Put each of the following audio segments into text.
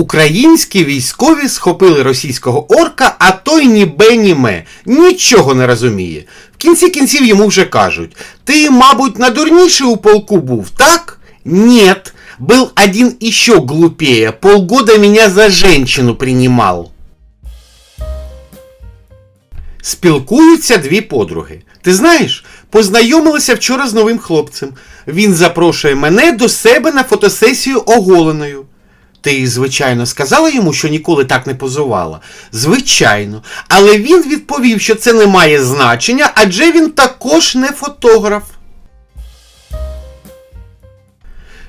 Українські військові схопили російського орка, а той ні бе, ні ме. Нічого не розуміє. В кінці кінців йому вже кажуть: Ти, мабуть, надурніший у полку був, так? Нет. Был один еще глупее. Полгода меня за женщину принимал. Спілкуються дві подруги. Ти знаєш, познайомилася вчора з новим хлопцем. Він запрошує мене до себе на фотосесію оголеною. Ти, звичайно, сказала йому, що ніколи так не позувала? Звичайно. Але він відповів, що це не має значення, адже він також не фотограф.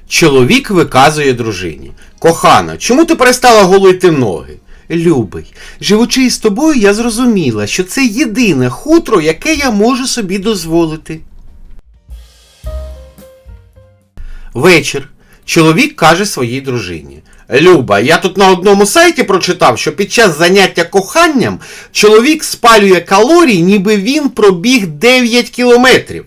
Чоловік виказує дружині. Кохана, чому ти перестала голити ноги? Любий, живучи із тобою, я зрозуміла, що це єдине хутро, яке я можу собі дозволити. Вечір. Чоловік каже своїй дружині. Люба, я тут на одному сайті прочитав, що під час заняття коханням чоловік спалює калорії, ніби він пробіг 9 кілометрів.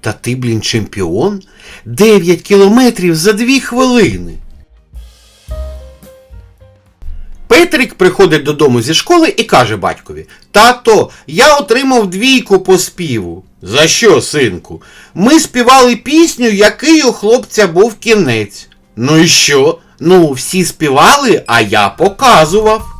Та ти, блін, чемпіон? 9 кілометрів за 2 хвилини. Петрик приходить додому зі школи і каже батькові: Тато, я отримав двійку по співу. За що, синку? Ми співали пісню, який у хлопця був кінець. Ну і що? Ну, всі співали, а я показував.